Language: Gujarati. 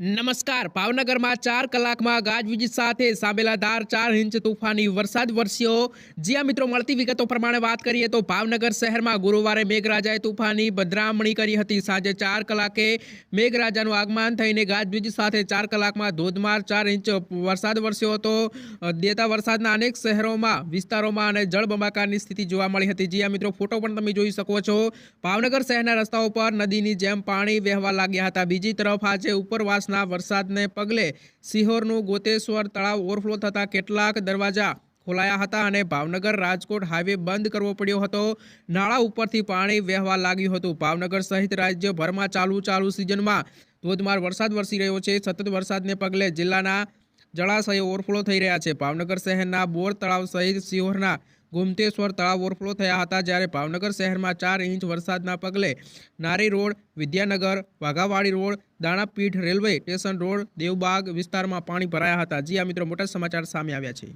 નમસ્કાર. ભાવનગરમાં ચાર કલાકમાં ગાજવીજ સાથે સાબેલાધાર ચાર ઇંચ તોફાની વરસાદ વરસ્યો. જ્યાં મિત્રો મળતી વિગતો પ્રમાણે વાત કરીએ તો ભાવનગર શહેરમાં ગુરુવારે મેઘરાજાએ તોફાની બદરામણી કરી હતી. સાંજે ચાર કલાકે મેઘરાજાનું આગમન થઈને ગાજવીજ સાથે ચાર કલાકમાં ધોધમાર ચાર ઇંચ વરસાદ વરસ્યો હતો. દેતા વરસાદના અનેક શહેરોમાં, વિસ્તારોમાં અને જળબંબાકારની સ્થિતિ જોવા મળી હતી. જ્યાં મિત્રો ફોટો પણ તમે જોઈ શકો છો. ભાવનગર શહેરના રસ્તાઓ પર નદીની જેમ પાણી વહેવા લાગ્યા હતા. બીજી તરફ આજે ઉપરવાસના વરસાદને પગલે સિહોરનું ગોતેશ્વર તળાવ ઓવરફ્લો થતા કેટલાક દરવાજા ખોલાયા હતા અને ભાવનગર રાજકોટ હાઈવે બંધ કરવો પડ્યો હતો. નાળા ઉપરથી પાણી વહેવા લાગ્યું હતું. ભાવનગર સહિત રાજ્યભરમાં ચાલુ ચાલુ સિઝનમાં ધોધમાર વરસાદ વરસી રહ્યો છે. સતત વરસાદને પગલે જિલ્લાના જળાશયો ઓવરફ્લો થઈ રહ્યા છે. ભાવનગર શહેરના બોર તળાવ સહિત સિહોરના ગુમતેશ્વર તળાવ ઓવરફ્લો થયા હતા જ્યારે ભાવનગર શહેરમાં ચાર ઇંચ વરસાદના પગલે Nari road, Vidyanagar, Waghawadi road, Danapith railway station road, Devbag વિસ્તારમાં પાણી ભરાયા હતા. જી આ મિત્રો, મોટા સમાચાર સામે આવ્યા છે.